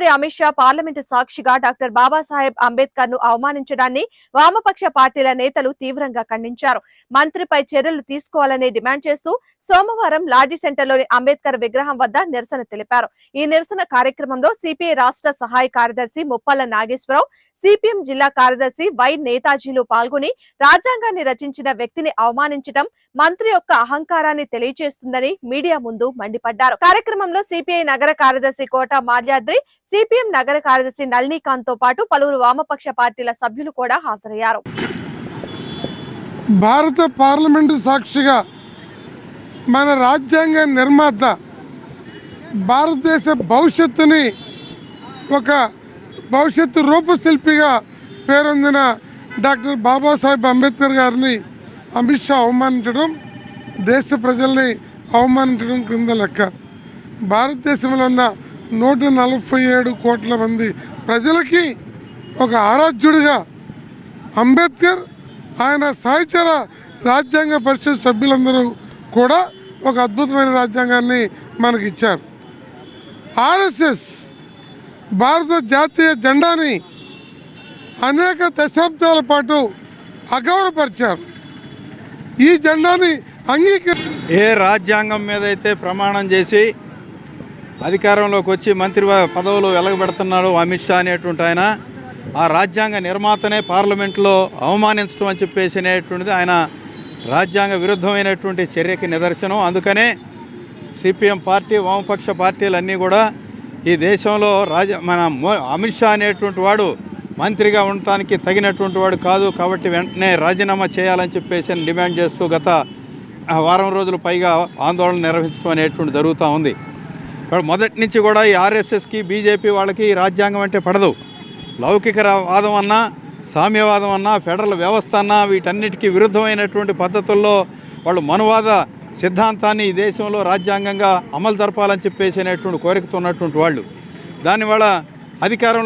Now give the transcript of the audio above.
Amit Shah parliament సాక్షిగా doctor Babasaheb అంబేద్కర్ను అవమానించడాన్ని వామపక్ష పార్టీల నేతలు తీవ్రంగా ఖండించారు. మంత్రిపై చర్యలు తీసుకోవాలని డిమాండ్ చేస్తూ సోమవారం లాడ్జీ సెంటర్లోని అంబేద్కర్ విగ్రహం వద్ద నిరసన తెలిపారు. ఈ నిరసన కార్యక్రమంలో సిపిఐ రాష్ట్ర సహాయ కార్యదర్శి ముప్పల్ల నాగేశ్వరరావు సిపిఎం జిల్లా కార్యదర్శి వై నేతాజీలు పాల్గొని రాజ్యాంగాన్ని రచించిన వ్యక్తిని అవమానించడం మంత్రి యొక్క అహంకారాన్ని తెలియజేస్తుందని మీడియా ముందు మండిపడ్డారు. కార్యక్రమంలో సిపిఐ నగర కార్యదర్శి కోట మాల్యాద్రి సిపిఎం నగర కార్యదర్శి నళినీకాంత్తో పాటు పలువురు వామపక్ష పార్టీల సభ్యులు కూడా హాజరయ్యారు. భారత పార్లమెంటు సాక్షిగా మన రాజ్యాంగ నిర్మాత భారతదేశ భవిష్యత్తుని ఒక భవిష్యత్తు రూపశిల్పిగా పేరొందిన డాక్టర్ బాబాసాహెబ్ అంబేద్కర్ గారిని అమిత్ షా అవమానించడం దేశ ప్రజల్ని అవమానించడం క్రింద లెక్క. భారతదేశంలో ఉన్న నూట నలభై ఏడు కోట్ల మంది ప్రజలకి ఒక ఆరాధ్యుడిగా అంబేద్కర్ ఆయన సహచర రాజ్యాంగ పరిషత్ సభ్యులందరూ కూడా ఒక అద్భుతమైన రాజ్యాంగాన్ని మనకి ఇచ్చారు ఆర్ఎస్ఎస్ భారత జాతీయ జెండాని అనేక దశాబ్దాల పాటు అగౌరవపరిచారు. ఈ జెండాని అంగీకరి ఏ రాజ్యాంగం మీద అయితే ప్రమాణం చేసి అధికారంలోకి వచ్చి మంత్రి వ- పదవులు వెలగబెడుతున్నాడు అమిత్ షా అనేటువంటి ఆయన. ఆ రాజ్యాంగ నిర్మాతనే పార్లమెంట్లో అవమానించడం అని చెప్పేసి అనేటువంటిది ఆయన రాజ్యాంగ విరుద్ధమైనటువంటి చర్యకి నిదర్శనం. అందుకనే సిపిఎం పార్టీ వామపక్ష పార్టీలన్నీ కూడా ఈ దేశంలో రాజ మన అమిత్ షా అనేటువంటి వాడు మంత్రిగా ఉండటానికి తగినటువంటి వాడు కాదు కాబట్టి వెంటనే రాజీనామా చేయాలని చెప్పేసి డిమాండ్ చేస్తూ గత వారం రోజులు పైగా ఆందోళన నిర్వహించడం అనేటువంటి జరుగుతూ ఉంది. మొదటి నుంచి కూడా ఈ ఆర్ఎస్ఎస్కి బీజేపీ వాళ్ళకి రాజ్యాంగం అంటే పడదు. లౌకిక వాదం అన్నా సామ్యవాదం అన్నా ఫెడరల్ వ్యవస్థ అన్నా వీటన్నిటికీ విరుద్ధమైనటువంటి పద్ధతుల్లో వాళ్ళు మనువాద సిద్ధాంతాన్ని ఈ దేశంలో రాజ్యాంగంగా అమలు జరపాలని చెప్పేసి అనేటువంటి కోరికతో ఉన్నటువంటి వాళ్ళు. దానివల్ల అధికారంలో